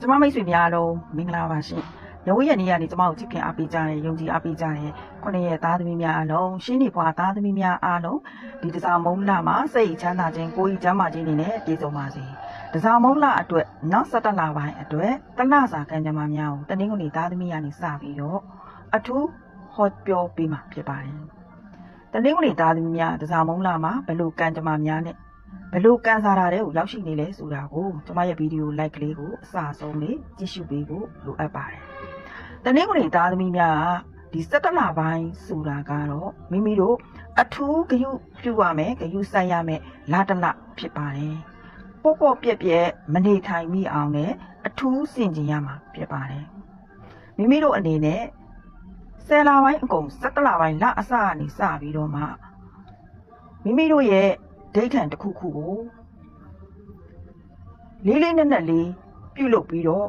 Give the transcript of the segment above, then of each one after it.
ကျမမိတ်ဆွေများအားလုံးမင်္ဂလာပါရှင်။ရဝရဲ့နေ့ကနေကျမကိုချစ်ခင်အားပေးကြတဲ့ယုံကြည်အားပေးကြတဲ့ခုနှစ်ရဲ့သားသမီးများအားလုံးရှင်းနေပွားသားသမီးများအားလုံးဒီတစားမုံလမှာစိတ်ချမ်းသာခြင်းကိုယ်ကြီးချမ်းသာခြင်းတွေနဲ့ပြည့်စုံပါစေ။တစားမုံလအတွက်နောက်ဆက်တလပိုင်းအတွက်တလစာကံကြမ္မာများကိုတနင်္ဂနွေသားသမီးကနေစပြီးတော့အထူးဟောပြောပေးမှာဖြစ်ပါတယ်။တနင်္ဂနွေသားသမီးများတစားမုံလမှာဘယ်လိုကံကြမ္မာများနဲ့ ဘယ်လိုကန်စားတာတွေကိုရောက်ရှိနေလဲဆိုတာကိုကျွန်မရဲ့ဗီဒီယို like ကလေးကိုအစအဆုံးလေးကြည့်ရှုပေးဖို့လိုအပ်ပါတယ်။တနင်္ဂနွေသားသမီးများကဒီ17လပိုင်းဆိုတာကတော့မိမိတို့အထူးဂရုပြုရမယ်ဂရုစိုက်ရမယ်လာတလဖြစ်ပါတယ်။ပေါ့ပေါ့ပြက်ပြက်မနေထိုင်မိအောင်နဲ့အထူးစင်ကြင်ရမှာဖြစ်ပါတယ်။မိမိတို့အနေနဲ့ဆယ်လပိုင်းအကုန်17လပိုင်းလအစကနေစပြီးတော့မှမိမိတို့ရဲ့ ဒိဋ္ဌံတစ်ခုခုကိုလေးလေးနက်နက်လေးပြုတ်လုပ်ပြီးတော့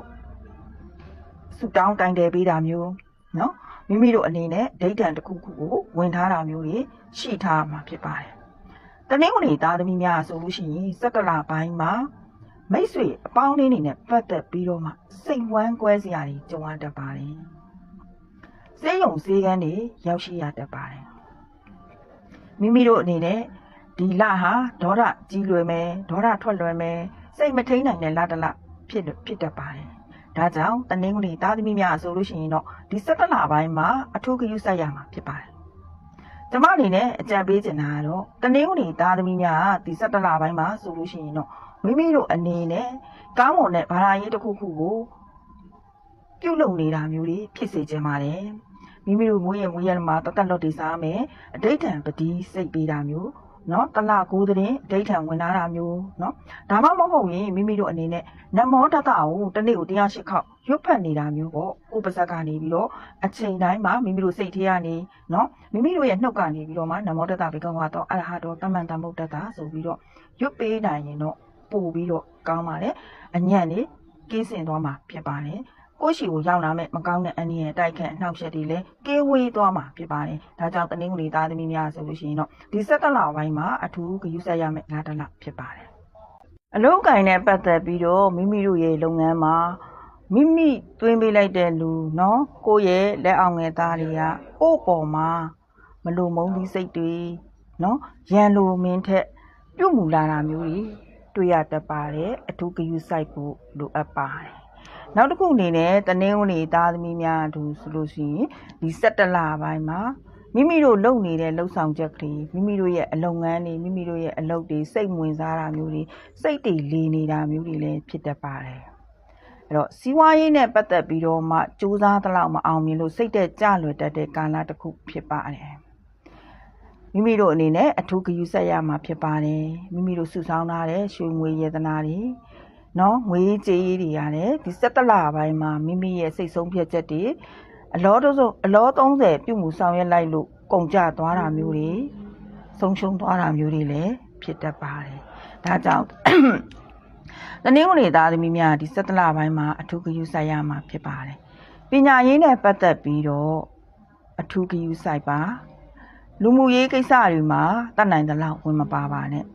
ဆူတောင်းတိုင်တယ်ပေးတာမျိုးနော်မိမိတို့အနေနဲ့ဒိဋ္ဌံတစ်ခုခုကိုဝင်ထားတာမျိုးတွေရှိထားမှာဖြစ်ပါတယ်တနင်္ဂနွေသားသမီးများဆိုလို့ရှိရင်စက္ကလပိုင်းမှာမိတ်ဆွေအပေါင်းအသင်းတွေနဲ့ပတ်သက်ပြီးတော့မှစိတ်ဝမ်းကွဲစရာတွေကြုံရတတ်ပါတယ်စေယုံစေကန်းတွေရောက်ရှိရတတ်ပါတယ်မိမိတို့အနေနဲ့ ဒီလဟာဒေါရကြီးလွယ်မယ်ဒေါရထွက်လွယ်မယ်စိတ်မထိန်နိုင်တဲ့လတလဖြစ်ဖြစ်တတ်ပါတယ်ဒါကြောင့်တနင်္ဂနွေသားသမီးများဆိုလို့ရှိရင်တော့ဒီ17လပိုင်းမှာအထူးဂရုစိုက်ရမှာဖြစ်ပါတယ်ကျမအနေနဲ့အကြံပေးချင်တာကတော့တနင်္ဂနွေသားသမီးများဒီ17လပိုင်းမှာဆိုလို့ရှိရင်တော့မိမိတို့အနေနဲ့ကောင်းမွန်တဲ့ဘာသာရေးတစ်ခုခုကိုပြုလုပ်နေတာမျိုးတွေဖြစ်စေချင်ပါတယ်မိမိတို့မွေးရမွေးရမှာတသက်လွတ်တည်စားမယ်အဋိဋ္ဌံပတိစိတ်ပေးတာမျိုး နော်တလကိုတဲ့ဒိဋ္ဌံဝင်လာတာမျိုးနော်ဒါမှမဟုတ်ရင်မိမိတို့အနေနဲ့နမောတတကိုတစ်နေ့ကို108ခေါက်ရွတ်ဖတ်နေတာမျိုးပေါ့ကိုယ်ပါဇက်ကနေပြီးတော့အချိန်တိုင်းမှာမိမိတို့စိတ်ထဲကနေနော်မိမိတို့ရဲ့နှုတ်ကနေပြီးတော့မှနမောတတဘေကံကတော့အရဟတောတမန်တမုတ်တတဆိုပြီးတော့ရွတ်ပေးနိုင်ရင်တော့ပို့ပြီးတော့ကောင်းပါတယ်အညံ့နေကင်းစင်သွားမှာဖြစ်ပါတယ် ကိုရှိကိုရောက်လာမဲ့မကောင်းတဲ့အနည်းရဲ့တိုက်ခတ်နှောက်ယှက်တွေလည်းကင်းဝေးသွားမှာဖြစ်ပါတယ်။ဒါကြောင့်တနင်္ဂနွေသားသမီးများဆိုလို့ရှိရင်တော့ဒီဆက်တလပိုင်းမှာအထူးဂရုစိုက်ရမယ့်ငါးတလဖြစ်ပါတယ်။အလုံးကင်နဲ့ပတ်သက်ပြီးတော့မိမိတို့ရဲ့လုပ်ငန်းမှာမိမိတွင်းပေးလိုက်တဲ့လူနော်ကိုယ့်ရဲ့လက်အောင်ငယ်သားတွေကကိုယ့်ပေါ်မှာမလိုမုန်းသီးစိတ်တွေနော်ရန်လိုမင်းထက်ပြုတ်မူလာတာမျိုးတွေတွေ့ရတတ်ပါတယ်အထူးဂရုစိုက်ဖို့လိုအပ်ပါတယ် နောက်တစ်ခုအနေနဲ့တနင်္ဂနွေသားသမီးများအတူဆိုလို့ရှိရင်ဒီ17လပိုင်းမှာမိမိတို့လုပ်နေတဲ့လှုပ်ဆောင်ချက်ကလေးမိမိတို့ရဲ့အလုပ်ငန်းတွေမိမိတို့ရဲ့အလုပ်တွေစိတ်ဝင်စားတာမျိုးတွေစိတ်တွေလေနေတာမျိုးတွေလည်းဖြစ်တတ်ပါတယ်အဲ့တော့စီးပွားရေးနဲ့ပတ်သက်ပြီးတော့မှစူးစမ်းသလောက်မအောင်မြင်လို့စိတ်တက်ကြလွယ်တတ်တဲ့ကာလတစ်ခုဖြစ်ပါတယ်မိမိတို့အနေနဲ့အထူးဂရုစိုက်ရမှာဖြစ်ပါတယ်မိမိတို့စုဆောင်းထားတဲ့ရွှေငွေရတနာတွေ နော်ငွေကြေးတွေရတယ်ဒီ17လပိုင်းမှာမိမိရဲ့စိတ်ဆုံးဖြတ်ချက်တွေအလောတုံးအလော30ပြုမှုဆောင်ရွက်လိုက်လို့ကုန်ကြသွားတာမျိုးတွေဆုံးရှုံးသွားတာမျိုးတွေလည်းဖြစ်တတ်ပါတယ်ဒါကြောင့်တနင်္ဂနွေသားသမီးများဒီ17လပိုင်းမှာအထူးဂရုစိုက်ရမှာဖြစ်ပါတယ်ပညာရေးနဲ့ပတ်သက်ပြီးတော့အထူးဂရုစိုက်ပါလူမှုရေးကိစ္စတွေမှာတတ်နိုင်သလောက်ဝင်မပါပါနဲ့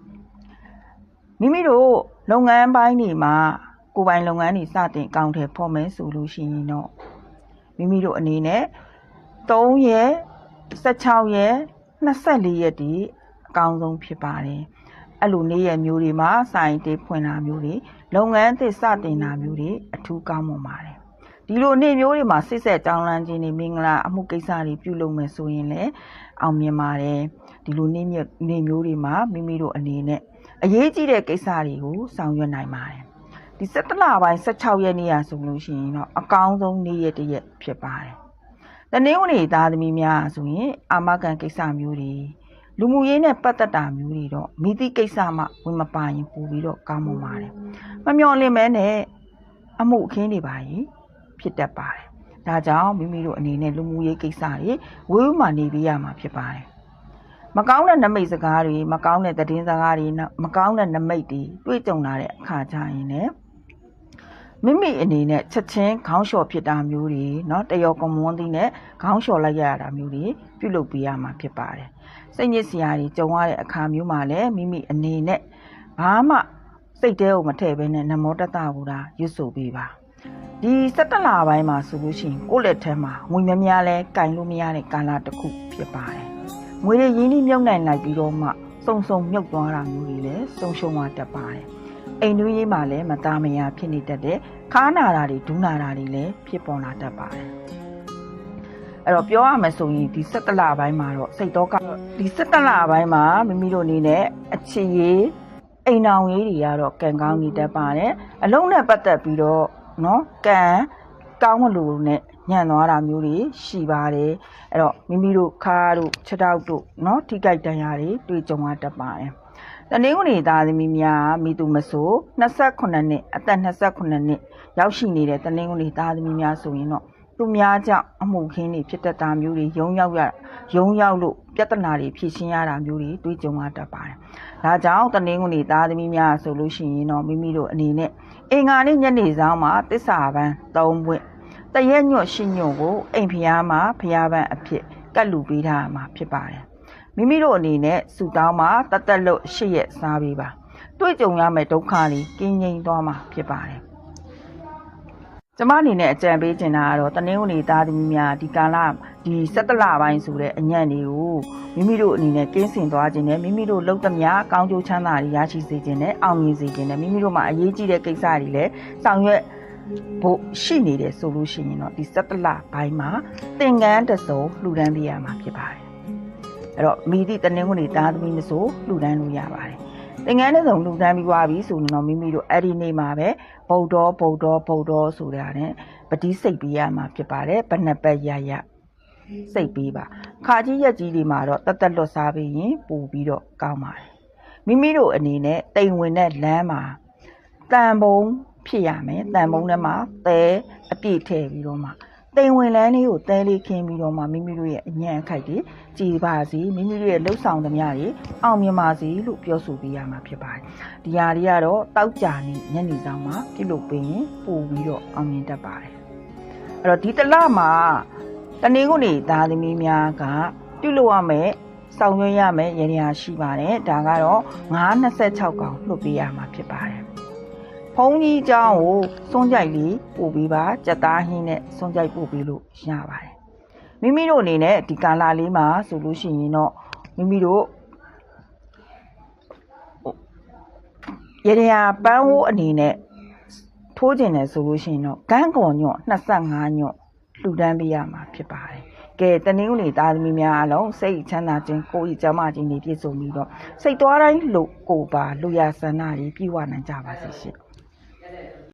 မိမိတို့လုပ်ငန်းပိုင်းတွေမှာကိုယ်ပိုင်လုပ်ငန်းတွေစတင်အကောင့်ထဲဖော်မယ်ဆိုလို့ရှိရင်တော့မိမိတို့အနေနဲ့3ရက်16ရက်24ရက်ဒီအကောင်းဆုံးဖြစ်ပါတယ်အဲ့လိုနေ့ရက်မျိုးတွေမှာစိုင်တေးဖွင့်တာမျိုးတွေလုပ်ငန်းသစ်စတင်တာမျိုးတွေအထူးကောင်းမွန်ပါတယ်ဒီလိုနေ့မျိုးတွေမှာစိတ်ဆက်ကြောင်းလန်းခြင်းတွေမင်္ဂလာအမှုကိစ္စတွေပြုလုပ်မယ်ဆိုရင်လည်းအောင်မြင်ပါတယ်ဒီလိုနေ့နေ့မျိုးတွေမှာမိမိတို့အနေနဲ့ အရေးကြီးတဲ့ကိစ္စတွေကိုဆောင်ရွက်နိုင်ပါတယ်ဒီ17လပိုင်း16ရက်နေ့ရဆိုလို့ရှိရင်တော့အကောင်းဆုံးနေ့ရက်တစ်ရက်ဖြစ်ပါတယ်တနင်္ဂနွေသားသမီးများဆိုရင်အာမခံကိစ္စမျိုးတွေလူမှုရေးနဲ့ပတ်သက်တာမျိုးတွေတော့မိသည့်ကိစ္စမှဝင်မပါရင်ပို့ပြီးတော့ကောင်းမွန်ပါတယ်မမျော်လင့်မဲနဲ့အမှုအခင်းတွေပါရင်ဖြစ်တတ်ပါတယ်ဒါကြောင့်မိမိတို့အနေနဲ့လူမှုရေးကိစ္စတွေဝေးဝမှနေပြရမှာဖြစ်ပါတယ် မကောင်းတဲ့နမိတ်စကားတွေမကောင်းတဲ့သတင်းစကားတွေမကောင်းတဲ့နမိတ်တွေတွေ့ကြုံလာတဲ့အခါကျရင်လည်းမိမိအနေနဲ့ချက်ချင်းခေါင်းလျှော်ဖြစ်တာမျိုးတွေเนาะတယောကမွန်းသီးနဲ့ခေါင်းလျှော်လိုက်ရတာမျိုးတွေပြုလုပ်ပေးရမှာဖြစ်ပါတယ်စိတ်ညစ်စရာတွေကြုံရတဲ့အခါမျိုးမှာလည်းမိမိအနေနဲ့ဘာမှစ စိတ်တဲကိုမထည့်ဘဲနဲ့နမောတတဘူတာရွတ်ဆိုပေးပါဒီ17လပိုင်းမှာဆိုလို့ရှိရင်ကိုယ့်လက်ထဲမှာငွေများများလဲကင်လို့မရတဲ့ကာလတစ်ခုဖြစ်ပါတယ် ငွေတွေရင်းနှီးမြုပ်နှံလိုက်ပြီးတော့မှစုံစုံမြုပ်သွားတာမျိုးတွေလည်းဆုံးရှုံးသွားတတ်ပါတယ်။အိမ်သွေးရေးမှာလည်းမသားမယာဖြစ်နေတတ်တဲ့ခါနာတာတွေဒူးနာတာတွေလည်းဖြစ်ပေါ်လာတတ်ပါတယ်။အဲ့တော့ပြောရမယ်ဆိုရင်ဒီ၁၇လပိုင်းမှာတော့စိတ်တော့ကဒီ၁၇လပိုင်းမှာမိမိတို့အနေနဲ့အခြေရေးအိမ်အောင်ရေးတွေကတော့ကံကောင်းနေတတ်ပါတယ်။အလုံးနဲ့ပတ်သက်ပြီးတော့နော်ကံ ကောင်းမလို့နဲ့ညံ့သွားတာမျိုးတွေရှိပါတယ်အဲ့တော့မိမိတို့ခါတို့ခြေထောက်တို့เนาะထိကြိုက်တန်ရာတွေတွေ့ကြုံရတတ်ပါတယ်တနင်္ဂနွေသားသမီးများမိသူမဆို28နှစ်အသက်28နှစ်ရောက်ရှိနေတဲ့တနင်္ဂနွေသားသမီးများဆိုရင်တော့သူများကြောင့်အမှုခင်းတွေဖြစ်တတ်တာမျိုးတွေရုံရောက်ရရုံရောက်လို့ပြဿနာတွေဖြစ်ရှင်းရတာမျိုးတွေတွေ့ကြုံရတတ်ပါတယ်။ဒါကြောင့်တနင်္ဂနွေသားသမီးများဆိုလို့ရှိရင်တော့မိမိတို့အနေနဲ့အင်္ဂါနေ့ညနေဆောင်မှာတစ္ဆာပန်း၃ပွင့် တရက်ညွတ်ရှိညွတ်ကိုအိမ်ဖျားမှာဖျားပန်းအဖြစ်ကတ်လူပေးထားမှာဖြစ်ပါတယ်။မိမိတို့အနေနဲ့စူတောင်းမှာတသက်လို့ရှစ်ရက်စားပေးပါ။တွေ့ကြုံရမယ့်ဒုက္ခတွေကင်းငြိမ်သွားမှာဖြစ်ပါတယ်။ကျမအနေနဲ့အကြံပေးချင်တာကတော့တနင်္ဂနွေသားသမီးများဒီကာလဒီ17လပိုင်းဆိုတဲ့အညံ့တွေကိုမိမိတို့အနေနဲ့ကင်းစင်သွားခြင်းနဲ့မိမိတို့လုံသမျှကောင်းကျိုးချမ်းသာတွေရရှိစေခြင်းနဲ့အောင်မြင်စေခြင်းနဲ့မိမိတို့မှာအရေးကြီးတဲ့ကိစ္စတွေလည်းဆောင်ရွက် ဖို့ရှိနေတယ်ဆိုလို့ရှိရင်တော့ဒီ17လပိုင်းမှာသင်္ကန်းတစ်စုံလှူဒန်းပေးရမှာဖြစ်ပါတယ်အဲ့တော့မိသည့်တနင်္ဂနွေသားသမီးမဆိုလှူဒန်းလို့ရပါတယ်သင်္ကန်းတစ်စုံလှူဒန်းပြီးသွားပြီဆိုရင်တော့မိမိတို့အဲ့ဒီနေ့မှာပဲဗုဒ္ဓဗုဒ္ဓဗုဒ္ဓဆိုတဲ့ဟာနဲ့ပတိစိတ်ပေးရမှာဖြစ်ပါတယ်ဘဏ္ဍပတ်ရရစိတ်ပေးပါခါကြီးရက်ကြီးတွေမှာတော့တက်တက်လွတ်စားပြီးရင်ပို့ပြီးတော့ကောင်းပါတယ်မိမိတို့အနေနဲ့တိမ်ဝင်တဲ့လမ်းမှာတန်ပုံ ဖြစ်ရမယ်တန်ပုံထဲမှာသဲအပြည့်ထည့်ပြီးတော့မှတိမ်ဝင်လန်းလေးကိုသဲလေးခင်းပြီးတော့မှမိမိတို့ရဲ့အညံ့အခိုက်တွေကြည်ပါစီမိမိတို့ရဲ့လှုပ်ဆောင်သမျှတွေအောင်မြင်ပါစီလို့ပြောဆိုပေးရမှာဖြစ်ပါတယ်ဒီဟာတွေကတော့တောက်ကြနေညနေဆောင်မှာပြုလုပ်ပေးရင်ပို့ပြီးတော့အောင်မြင်တတ်ပါတယ်အဲ့တော့ဒီတစ်လမှာတနင်္ဂနွေသားသမီးများကပြုလုပ်ရမယ်ဆောင်ရွက်ရမယ်ရည်ရရှိပါတယ်ဒါကတော့926កောင်လွှတ်ပေးရမှာဖြစ်ပါတယ် ဖုန်းကြီးเจ้าကိုစွန့်ကြိုက်လေးပို့ပေးပါကြက်သားဟင်းနဲ့စွန့်ကြိုက်ပို့ပေးလို့ရပါတယ်မိမိတို့အနေနဲ့ဒီကာလာလေးမှာဆိုလို့ရှိရင်တော့မိမိတို့ရရပန်းဝိုးအနေနဲ့ထိုးကျင်တယ်ဆိုလို့ရှိရင်တော့ကန်းကွန်ညွတ်25ညွတ်လှူဒန်းပေးရမှာဖြစ်ပါတယ်ကဲတနင်္ဂနွေသားသမီးများအလုံးစိတ်ချမ်းသာခြင်းကိုယ်ဤကျမ်းမာခြင်းတွေပြည့်စုံပြီးတော့စိတ်သွားတိုင်းလို့ကိုယ်ပါလူရဆန္ဒတွေပြည့်ဝနိုင်ကြပါစေရှင်